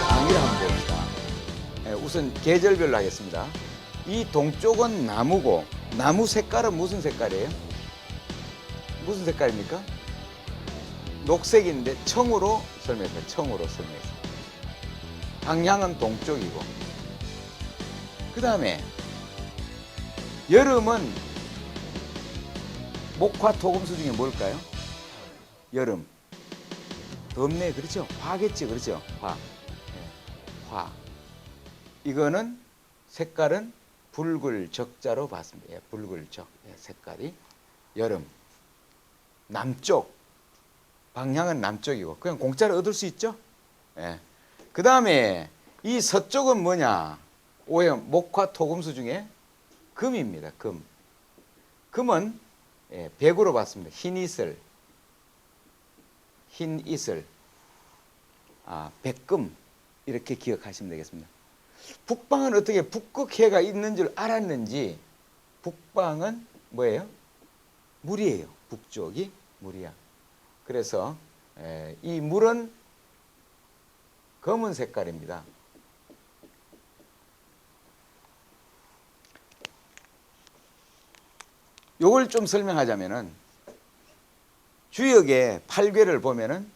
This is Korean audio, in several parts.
방위를 한번 봅시다. 예, 우선 계절별로 하겠습니다. 이 동쪽은 나무고 나무 색깔은 무슨 색깔이에요? 무슨 색깔입니까? 녹색인데 청으로 설명했어요. 청으로 설명했어요. 방향은 동쪽이고 그 다음에 여름은 목화 토금수 중에 뭘까요? 여름 덥네 그렇죠? 화겠지 그렇죠? 화 예, 화 이거는 색깔은 붉을 적자로 봤습니다. 예, 붉을 적 예, 색깔이 여름 남쪽 방향은 남쪽이고 그냥 공짜로 얻을 수 있죠. 예. 그 다음에 이 서쪽은 뭐냐? 오염 목화 토금수 중에 금입니다. 금. 금은 예, 백으로 봤습니다. 흰 이슬, 흰 이슬, 아 백금 이렇게 기억하시면 되겠습니다. 북방은 어떻게 북극해가 있는 줄 알았는지 북방은 뭐예요? 물이에요. 북쪽이 물이야. 그래서 에, 이 물은 검은 색깔입니다. 요걸 좀 설명하자면은 주역의 팔괘를 보면은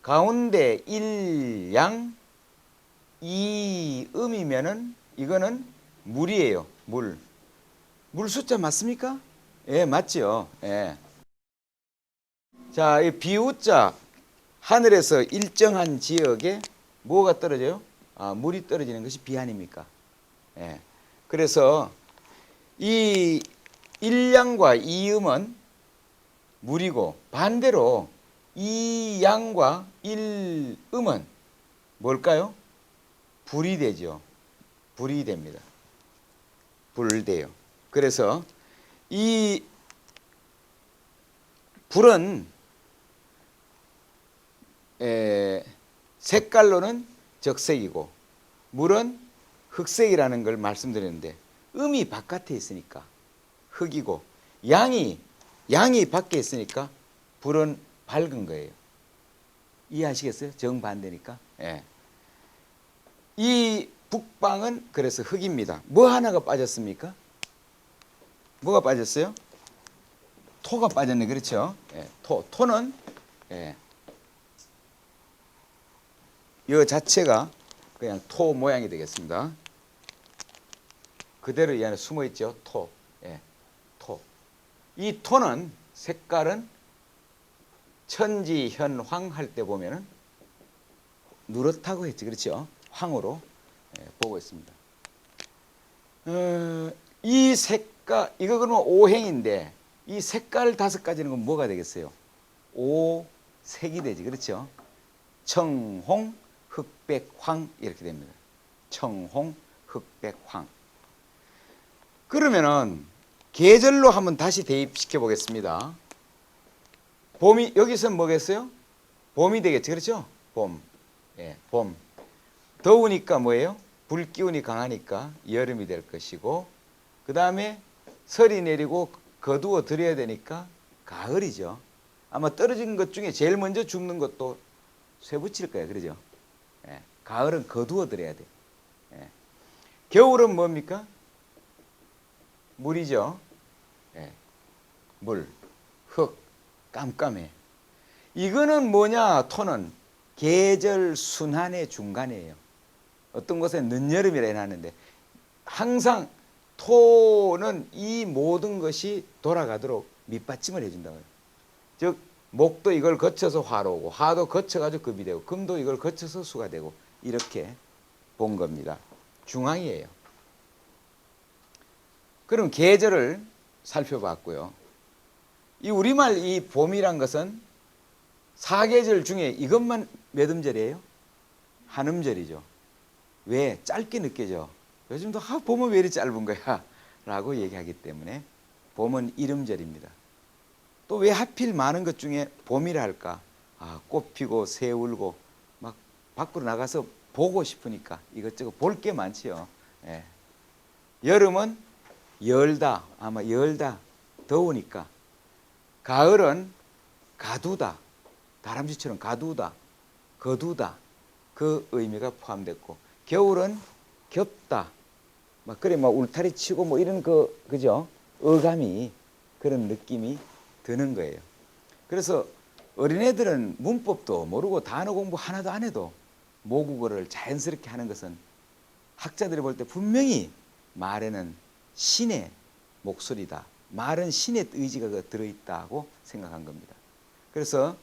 가운데 일양 이 음이면은 이거는 물이에요. 물. 물 숫자 맞습니까? 예, 맞죠. 예. 자, 이 비우자 하늘에서 일정한 지역에 뭐가 떨어져요? 아, 물이 떨어지는 것이 비 아닙니까? 예. 그래서 이 일양과 이음은 물이고 반대로 이양과 일음은 뭘까요? 불이 되죠. 불이 됩니다. 불돼요. 그래서 이 불은 에, 색깔로는 적색이고 물은 흑색이라는 걸 말씀드렸는데 음이 바깥에 있으니까 흑이고 양이 양이 밖에 있으니까 불은 밝은 거예요. 이해하시겠어요? 정반대니까. 예. 이 북방은 그래서 흑입니다. 뭐 하나가 빠졌습니까? 뭐가 빠졌어요? 토가 빠졌네. 그렇죠? 예. 토. 토는 예. 이 자체가 그냥 토 모양이 되겠습니다. 그대로 이 안에 숨어 있죠. 토. 예. 토. 이 토는 색깔은 천지 현황 할 때 보면은 누렇다고 했지. 그렇죠? 황으로 예, 보고 있습니다. 어, 이 색깔 이거 그러면 오행인데 이 색깔 다섯 가지는 건 뭐가 되겠어요? 오색이 되지. 그렇죠? 청홍, 흑백, 황 이렇게 됩니다. 청홍, 흑백, 황. 그러면은 계절로 한번 다시 대입시켜 보겠습니다. 봄이 여기서 뭐겠어요? 봄이 되겠죠. 그렇죠? 봄. 예, 봄. 더우니까 뭐예요? 불 기운이 강하니까 여름이 될 것이고 그 다음에 설이 내리고 거두어 드려야 되니까 가을이죠. 아마 떨어진 것 중에 제일 먼저 죽는 것도 쇠 붙일 거예요. 그러죠? 예, 가을은 거두어 드려야 돼. 예. 겨울은 뭡니까? 물이죠. 예. 물, 흙, 깜깜해. 이거는 뭐냐? 토는 계절 순환의 중간이에요. 어떤 곳에 늦여름이라 해놨는데 항상 토는 이 모든 것이 돌아가도록 밑받침을 해준다고요. 즉 목도 이걸 거쳐서 화로 오고 화도 거쳐가지고 금이 되고 금도 이걸 거쳐서 수가 되고 이렇게 본 겁니다. 중앙이에요. 그럼 계절을 살펴봤고요. 이 우리말 이 봄이란 것은 사계절 중에 이것만 몇 음절이에요? 한 음절이죠. 왜? 짧게 느껴져. 요즘도 아, 봄은 왜 이리 짧은 거야? 라고 얘기하기 때문에 봄은 이름절입니다. 또 왜 하필 많은 것 중에 봄이라 할까? 아, 꽃 피고 새 울고 막 밖으로 나가서 보고 싶으니까 이것저것 볼 게 많지요. 예. 여름은 열다, 아마 열다, 더우니까. 가을은 가두다, 다람쥐처럼 가두다, 거두다. 그 의미가 포함됐고 겨울은 겹다. 막 그래 뭐 울타리 치고 뭐 이런 그 그죠? 어감이 그런 느낌이 드는 거예요. 그래서 어린애들은 문법도 모르고 단어 공부 하나도 안 해도 모국어를 자연스럽게 하는 것은 학자들이 볼 때 분명히 말에는 신의 목소리다. 말은 신의 의지가 그 들어있다고 생각한 겁니다. 그래서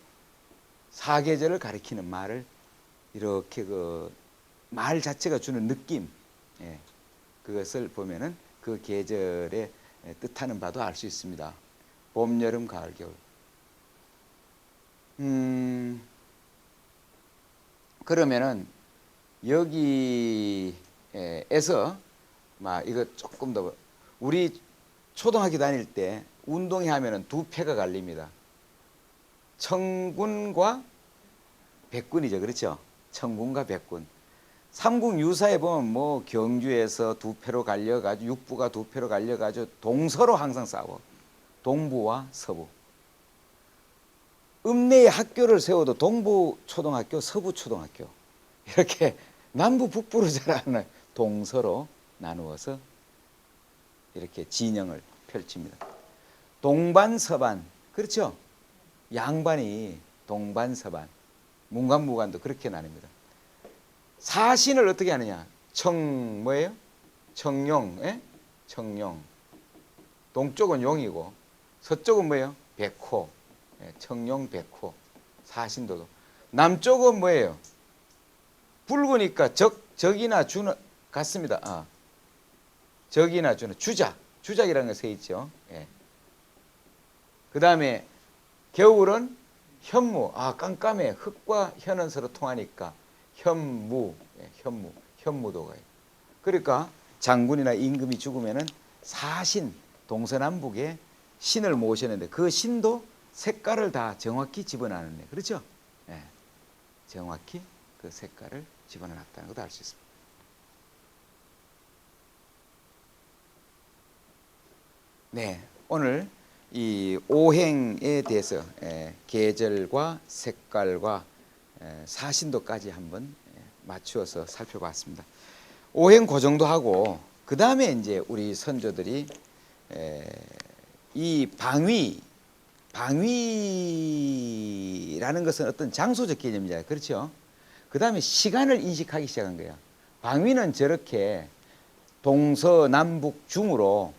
사계절을 가리키는 말을 이렇게 그 말 자체가 주는 느낌, 예, 그것을 보면은 그 계절의 뜻하는 바도 알 수 있습니다. 봄, 여름, 가을, 겨울. 음, 그러면은 여기에서 막 이거 조금 더 우리 초등학교 다닐 때 운동회 하면은 두 패가 갈립니다. 청군과 백군이죠. 그렇죠? 청군과 백군. 삼국 유사에 보면 뭐 경주에서 두 패로 갈려가지고 육부가 두 패로 갈려가지고 동서로 항상 싸워. 동부와 서부. 읍내에 학교를 세워도 동부 초등학교, 서부 초등학교 이렇게 남부 북부로 자라는 동서로 나누어서 이렇게 진영을 펼칩니다. 동반 서반 그렇죠? 양반이 동반 서반 문관무관도 그렇게 나뉩니다. 사신을 어떻게 하느냐? 청 뭐예요? 청용, 예? 청용. 동쪽은 용이고 서쪽은 뭐예요? 백호. 예, 청룡 백호 사신도도 남쪽은 뭐예요? 붉으니까 적 적이나 주는 같습니다. 아. 적이나 주는 주작 주작이라는 거세 있죠. 예. 그 다음에 겨울은 현무 아 깜깜해 흙과 현은 서로 통하니까 현무 예, 현무 현무도가 요 그러니까 장군이나 임금이 죽으면은 사신 동서남북에 신을 모셨는데 그 신도 색깔을 다 정확히 집어넣는 애 그렇죠? 예. 정확히 그 색깔을 집어넣었다는 것도 알 수 있습니다. 네, 오늘 이 오행에 대해서 예, 계절과 색깔과 예, 사신도까지 한번 예, 맞추어서 살펴봤습니다. 오행 그 정도 하고 그 다음에 이제 우리 선조들이 에, 이 방위 방위라는 것은 어떤 장소적 개념이잖아요. 그렇죠? 그 다음에 시간을 인식하기 시작한 거예요. 방위는 저렇게 동서남북 중으로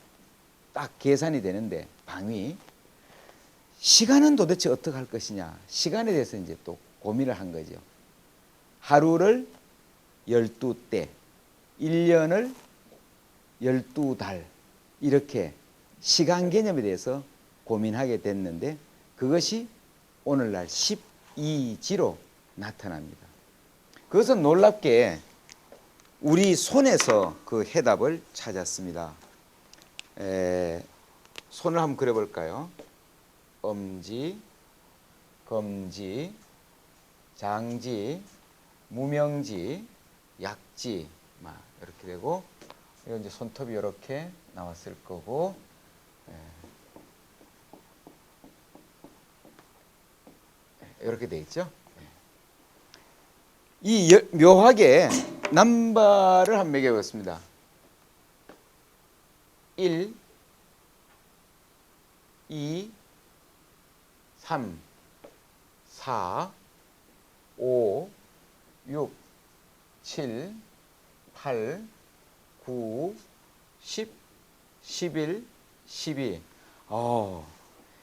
딱 계산이 되는데 방위 시간은 도대체 어떻게 할 것이냐 시간에 대해서 이제 또 고민을 한 거죠. 하루를 열두 때, 1년을 열두 달 이렇게 시간 개념에 대해서 고민하게 됐는데 그것이 오늘날 12지로 나타납니다. 그것은 놀랍게 우리 손에서 그 해답을 찾았습니다. 에, 손을 한번 그려볼까요? 엄지, 검지, 장지, 무명지, 약지, 막 이렇게 되고 이거 이제 손톱이 이렇게 나왔을 거고 에, 이렇게 돼 있죠. 이 여- 묘하게 남바를 한 매겨 보겠습니다. 1, 2, 3, 4, 5, 6, 7, 8, 9, 10, 11, 12. 어,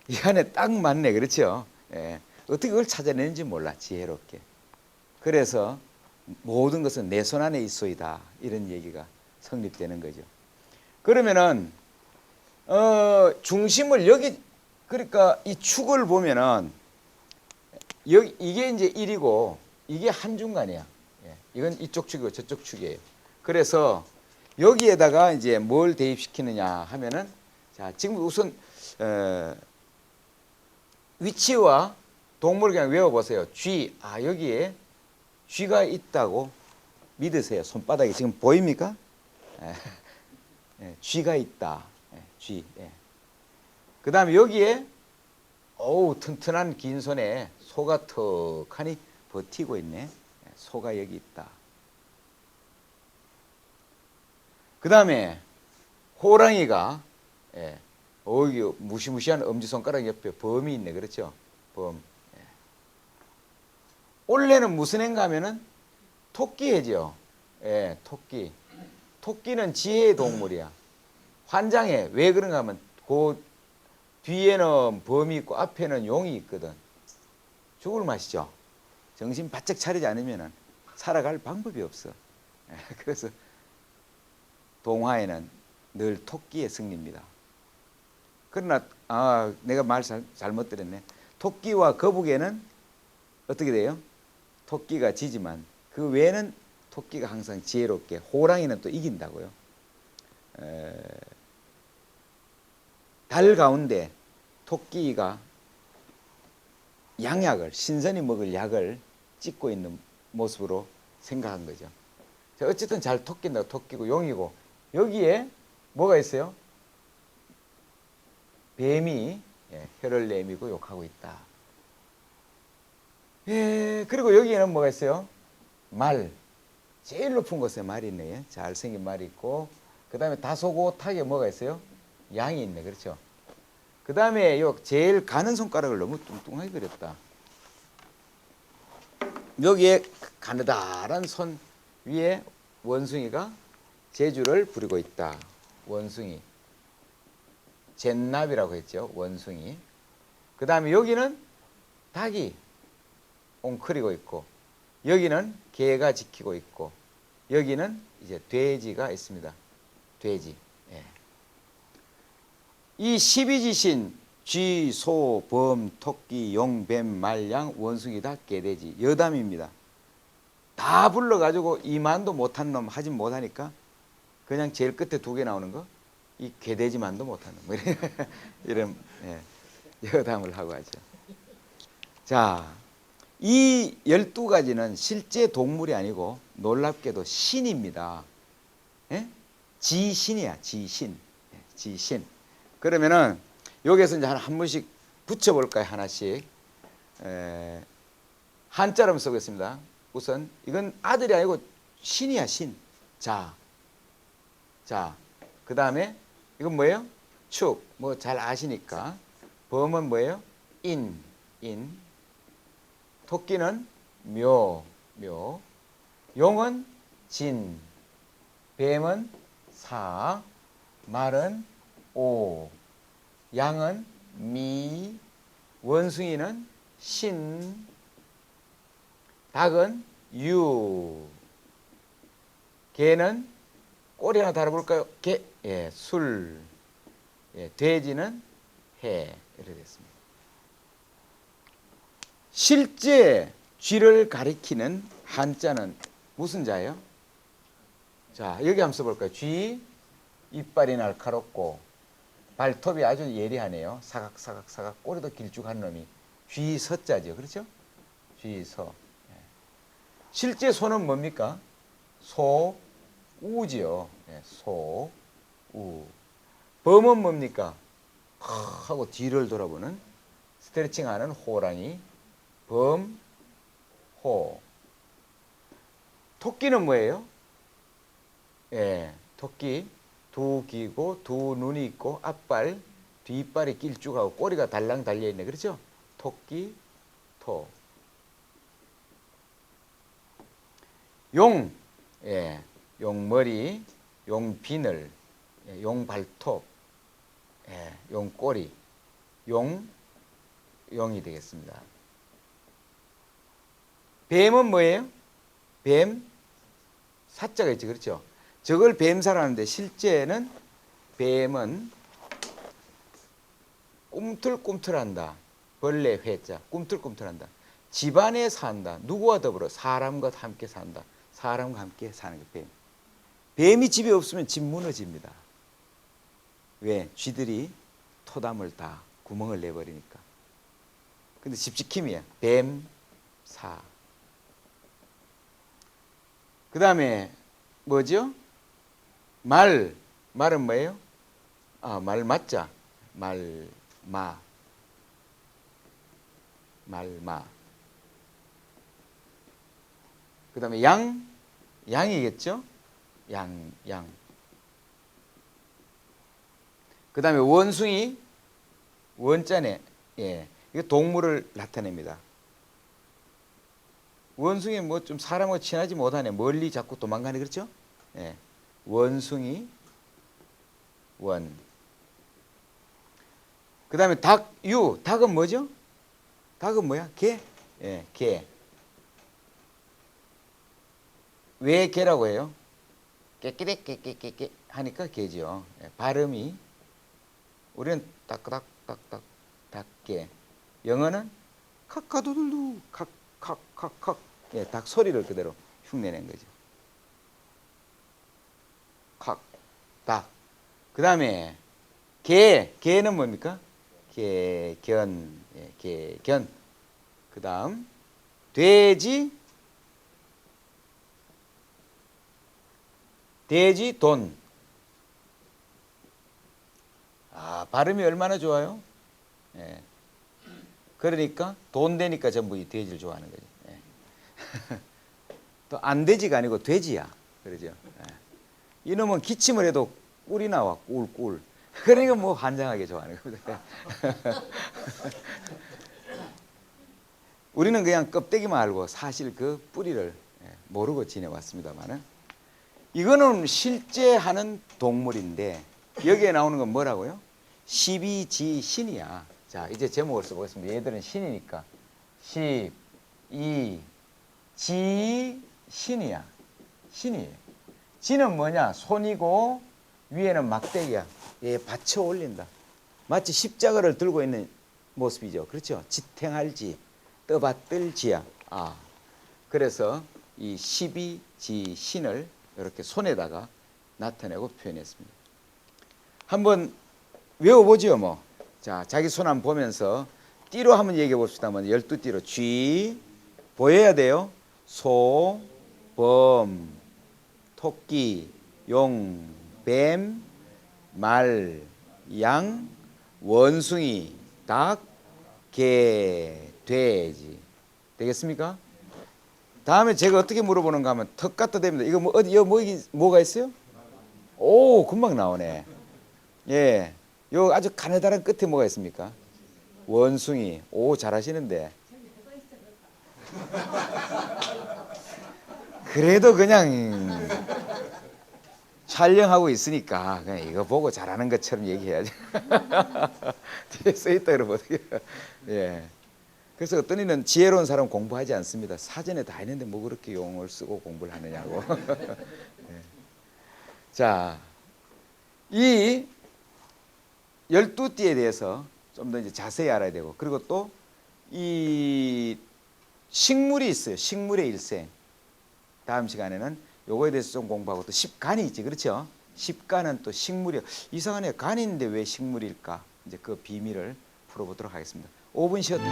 이 안에 딱 맞네. 그렇죠? 예. 어떻게 그걸 찾아내는지 몰라. 지혜롭게. 그래서 모든 것은 내 손 안에 있소이다. 이런 얘기가 성립되는 거죠. 그러면은 어, 중심을 여기 그러니까 이 축을 보면은 여기 이게 이제 1이고 이게 한 중간이야. 예, 이건 이쪽 축이고 저쪽 축이에요. 그래서 여기에다가 이제 뭘 대입시키느냐 하면은 자 지금 우선 어, 위치와 동물을 그냥 외워 보세요. 쥐, 아 여기에 쥐가 있다고 믿으세요. 손바닥에 지금 보입니까? 예, 예, 쥐가 있다. 예, 쥐. 예. 그 다음에 여기에 어우 튼튼한 긴 손에 소가 턱하니 버티고 있네. 예, 소가 여기 있다. 그 다음에 호랑이가 예, 어, 무시무시한 엄지손가락 옆에 범이 있네. 그렇죠? 범. 예. 올해는 무슨 해인가 하면은 토끼해죠. 예, 토끼. 토끼는 지혜의 동물이야. 환장해. 왜 그런가 하면 그 뒤에는 범이 있고 앞에는 용이 있거든. 죽을 맛이죠. 정신 바짝 차리지 않으면 살아갈 방법이 없어. 예, 그래서 동화에는 늘 토끼의 승리입니다. 그러나 아 내가 말 잘, 잘못 들었네. 토끼와 거북이는 어떻게 돼요? 토끼가 지지만 그 외에는 토끼가 항상 지혜롭게 호랑이는 또 이긴다고요. 에, 달 가운데 토끼가 양약을 신선히 먹을 약을 찍고 있는 모습으로 생각한 거죠. 자, 어쨌든 잘 토낀다 토끼고 용이고 여기에 뭐가 있어요? 뱀이 예, 혀를 내밀고 욕하고 있다. 예, 그리고 여기에는 뭐가 있어요? 말. 제일 높은 곳에 말이 있네. 예, 잘생긴 말이 있고, 그 다음에 다소곳하게 뭐가 있어요? 양이 있네. 그렇죠? 그 다음에 요 제일 가는 손가락을 너무 뚱뚱하게 그렸다. 여기에 가느다란 손 위에 원숭이가 제주를 부리고 있다. 원숭이. 젠납이라고 했죠. 원숭이. 그 다음에 여기는 닭이 옹크리고 있고, 여기는 개가 지키고 있고, 여기는 이제 돼지가 있습니다. 돼지. 예. 이 십이지신 쥐, 소, 범, 토끼, 용, 뱀, 말, 양, 원숭이, 닭, 개돼지 여담입니다. 다 불러가지고 이만도 못한 놈 하진 못하니까 그냥 제일 끝에 두 개 나오는 거 이 개돼지만도 못하는 뭐 이런, 예, 여담을 하고 하죠. 자, 이 열두 가지는 실제 동물이 아니고 놀랍게도 신입니다. 예? 지신이야, 지신. 예, 지신. 그러면은 여기에서 이제 한 분씩 붙여볼까요, 하나씩. 에, 한자로 써보겠습니다. 우선 이건 아들이 아니고 신이야, 신. 자, 자, 그 다음에 이건 뭐예요? 축. 뭐 잘 아시니까. 범은 뭐예요? 인, 인. 토끼는 묘, 묘. 용은 진. 뱀은 사. 말은 오. 양은 미. 원숭이는 신. 닭은 유. 개는 꼬리 하나 달아볼까요? 개, 예, 술. 예, 돼지는 해. 이렇게 됐습니다. 실제 쥐를 가리키는 한자는 무슨 자예요? 자, 여기 한번 써볼까요? 쥐, 이빨이 날카롭고, 발톱이 아주 예리하네요. 사각, 사각, 사각, 꼬리도 길쭉한 놈이. 쥐서자죠. 그렇죠? 쥐서. 예. 실제 소는 뭡니까? 소, 우지요. 예, 소, 우. 범은 뭡니까? 하고 뒤를 돌아보는 스트레칭하는 호랑이. 범, 호. 토끼는 뭐예요? 예, 토끼 두 귀고 두 눈이 있고 앞발, 뒷발이 길쭉하고 꼬리가 달랑 달려 있네. 그렇죠? 토끼, 토. 용, 예, 용머리, 용비늘, 예, 용발톱, 예, 용꼬리, 용, 용이 되겠습니다. 뱀은 뭐예요? 뱀, 사자가 있죠. 그렇죠? 저걸 뱀사라는데 실제는 뱀은 꿈틀꿈틀한다. 벌레 회자, 꿈틀꿈틀한다. 집안에 산다. 누구와 더불어 사람과 함께 산다. 사람과 함께 사는 게 뱀. 뱀이 집에 없으면 집 무너집니다. 왜? 쥐들이 토담을 다 구멍을 내버리니까. 근데 집 지킴이야. 뱀, 사. 그 다음에 뭐죠? 말. 말은 뭐예요? 아, 말 맞자. 말, 마. 말 마. 그 다음에 양, 양이겠죠? 양, 양. 그 다음에 원숭이, 원자네. 예. 이게 동물을 나타냅니다. 원숭이 뭐 좀 사람하고 친하지 못하네. 멀리 자꾸 도망가네. 그렇죠? 예. 원숭이, 원. 그 다음에 닭, 유. 닭은 뭐죠? 닭은 뭐야? 개? 예, 개. 왜 개라고 해요? 깨끼리 깨끼깨끼 하니까 개죠. 예, 발음이 우리는 딱딱딱딱 닭개. 영어는 카카도들루 칵칵칵칵 예, 닭 소리를 그대로 흉내낸 거죠. 칵, 닭. 그 다음에 개, 개는 뭡니까? 개, 견, 예, 개, 견. 그 다음 돼지, 돼지, 돈. 아, 발음이 얼마나 좋아요? 예. 그러니까 돈 되니까 전부 이 돼지를 좋아하는 거죠. 예. 또안 돼지가 아니고 돼지야. 그러죠. 예. 이놈은 기침을 해도 꿀이 나와, 꿀, 꿀. 그러니까 뭐 환장하게 좋아하는 겁니다. 우리는 그냥 껍데기만 알고 사실 그 뿌리를 예, 모르고 지내왔습니다만은 이거는 실제 하는 동물인데 여기에 나오는 건 뭐라고요? 십이지 신이야. 자 이제 제목을 써보겠습니다. 얘들은 신이니까 십, 이, 지 신이야. 신이에요. 지는 뭐냐? 손이고 위에는 막대기야. 얘 받쳐 올린다. 마치 십자가를 들고 있는 모습이죠. 그렇죠? 지탱할지, 떠받들지야. 아, 그래서 이 십이지 신을 이렇게 손에다가 나타내고 표현했습니다. 한번 외워보죠, 뭐. 자, 자기 손 한번 보면서 띠로 한번 얘기해 봅시다만 열두 띠로 쥐 보여야 돼요. 소, 범, 토끼, 용, 뱀, 말, 양, 원숭이, 닭, 개, 돼지. 되겠습니까? 다음에 제가 어떻게 물어보는가 하면 턱 갖다 댑니다. 이거 뭐 어디 여 뭐, 뭐가 있어요? 오, 금방 나오네. 예. 요 아주 가느다란 끝에 뭐가 있습니까? 원숭이. 오, 잘하시는데. 그래도 그냥 촬영하고 있으니까 그냥 이거 보고 잘하는 것처럼 얘기해야지. 뒤에 써 있다 그러면 어떻게? 예. 그래서 어떤 이는 지혜로운 사람 공부하지 않습니다. 사전에 다 있는데 뭐 그렇게 용어를 쓰고 공부를 하느냐고. 예. 자, 이 열두 띠에 대해서 좀 더 이제 자세히 알아야 되고 그리고 또 이 식물이 있어요. 식물의 일생. 다음 시간에는 요거에 대해서 좀 공부하고 또 십간이 있지 그렇죠? 십간은 또 식물이 이상하네 간인데 왜 식물일까? 이제 그 비밀을 풀어보도록 하겠습니다. 5분 쉬었다.